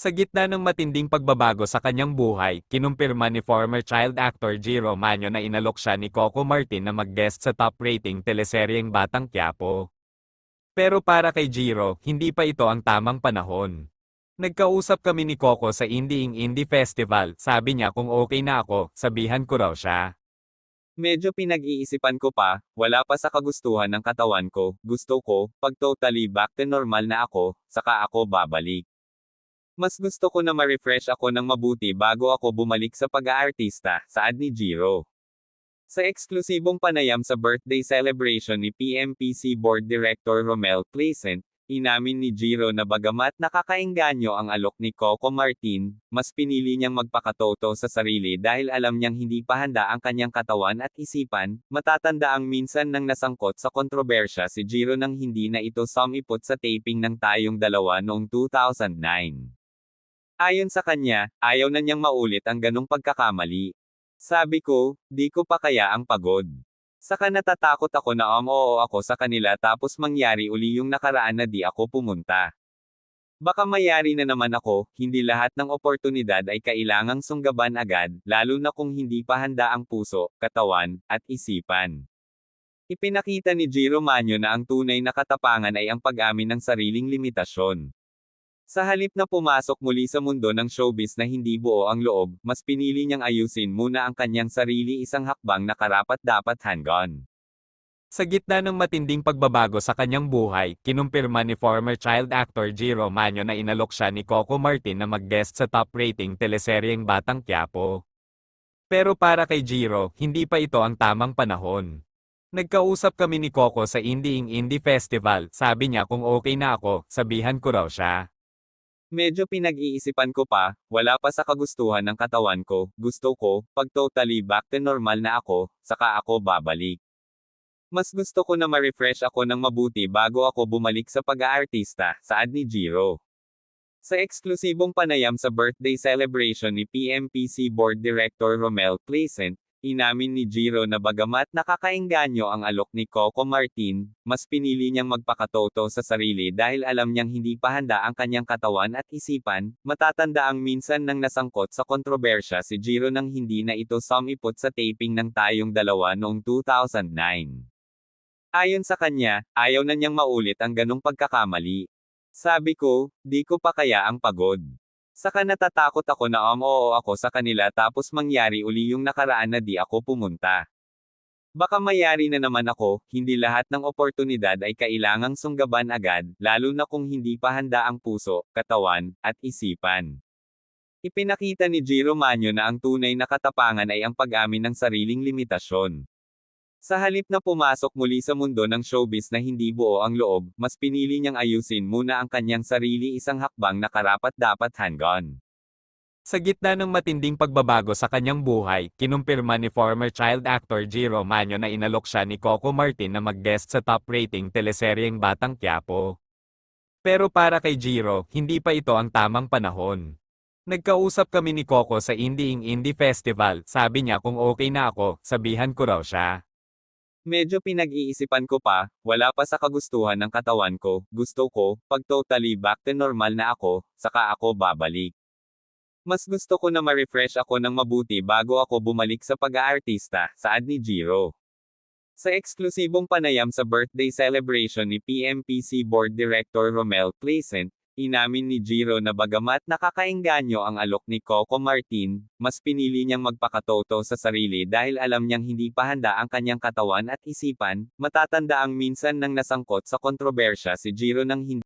Sa gitna ng matinding pagbabago sa kanyang buhay, kinumpirma ni former child actor G. Romano na inalok siya ni Coco Martin na mag-guest sa top-rating teleseryeng Batang Quiapo. Pero para kay Jiro, hindi pa ito ang tamang panahon. Nagkausap kami ni Coco sa Indie Indie Festival, sabi niya kung okay na ako, sabihan ko raw siya. Medyo pinag-iisipan ko pa, wala pa sa kagustuhan ng katawan ko, gusto ko, pag totally back to normal na ako, saka ako babalik. Mas gusto ko na ma-refresh ako ng mabuti bago ako bumalik sa pag-aartista, saad ni Jiro. Sa eksklusibong panayam sa birthday celebration ni PMPC Board Director Romel Pleasant, inamin ni Jiro na bagamat nakakainganyo ang alok ni Coco Martin, mas pinili niyang magpakatoto sa sarili dahil alam niyang hindi pa handa ang kanyang katawan at isipan, matatanda ang minsan nang nasangkot sa kontrobersya si Jiro nang hindi na ito sumipot sa taping ng tayong dalawa noong 2009. Ayon sa kanya, ayaw na niyang maulit ang ganong pagkakamali. Sabi ko, di ko pa kaya ang pagod. Saka natatakot ako na um oo ako sa kanila tapos mangyari uli yung nakaraan na di ako pumunta. Baka mayari na naman ako, hindi lahat ng oportunidad ay kailangang sunggaban agad, lalo na kung hindi pa handa ang puso, katawan, at isipan. Ipinakita ni Giro Manyo na ang tunay na katapangan ay ang pag-amin ng sariling limitasyon. Sa halip na pumasok muli sa mundo ng showbiz na hindi buo ang loob, mas pinili niyang ayusin muna ang kanyang sarili isang hakbang na karapat dapat hanggan. Sa gitna ng matinding pagbabago sa kanyang buhay, kinumpirma ni former child actor G. Romano na inalok siya ni Coco Martin na mag-guest sa top-rating teleseryeng Batang Quiapo. Pero para kay Jiro, hindi pa ito ang tamang panahon. Nagkausap kami ni Coco sa Indie Indie Festival, sabi niya kung okay na ako, sabihan ko raw siya. Medyo pinag-iisipan ko pa, wala pa sa kagustuhan ng katawan ko, gusto ko, pag totally back to normal na ako, saka ako babalik. Mas gusto ko na ma-refresh ako ng mabuti bago ako bumalik sa pag-aartista, saad ni Jiro. Sa eksklusibong panayam sa birthday celebration ni PMPC Board Director Romel Pleasant, Inamin ni Jiro na bagamat nakakainganyo ang alok ni Coco Martin, mas pinili niyang magpakatoto sa sarili dahil alam niyang hindi pa handa ang kanyang katawan at isipan, matatanda ang minsan nang nasangkot sa kontrobersya si Jiro nang hindi na ito sumipot sa taping ng tayong dalawa noong 2009. Ayon sa kanya, ayaw na niyang maulit ang ganong pagkakamali. Sabi ko, di ko pa kaya ang pagod. Saka natatakot ako na um oo ako sa kanila tapos mangyari uli yung nakaraan na di ako pumunta. Baka mayari na naman ako, hindi lahat ng oportunidad ay kailangang sunggaban agad, lalo na kung hindi pa handa ang puso, katawan, at isipan. Ipinakita ni Giro Manyo na ang tunay na katapangan ay ang pag-amin ng sariling limitasyon. Sa halip na pumasok muli sa mundo ng showbiz na hindi buo ang loob, mas pinili niyang ayusin muna ang kanyang sarili isang hakbang na karapat dapat hanggan. Sa gitna ng matinding pagbabago sa kanyang buhay, kinumpirma ni former child actor G. Romano na inalok siya ni Coco Martin na mag-guest sa top-rating teleseryeng Batang Quiapo. Pero para kay Jiro, hindi pa ito ang tamang panahon. Nagkausap kami ni Coco sa Indie Indie Festival, sabi niya kung okay na ako, sabihan ko raw siya. Medyo pinag-iisipan ko pa, wala pa sa kagustuhan ng katawan ko, gusto ko, pag totally back to normal na ako, saka ako babalik. Mas gusto ko na ma-refresh ako ng mabuti bago ako bumalik sa pag-aartista, saad ni Jiro. Sa eksklusibong panayam sa birthday celebration ni PMPC Board Director Romel Pleasant, Inamin ni Jiro na bagamat nakakainganyo ang alok ni Coco Martin, mas pinili niyang magpakatoto sa sarili dahil alam niyang hindi pa handa ang kanyang katawan at isipan, matatanda ang minsan nang nasangkot sa kontrobersya si Jiro nang hindi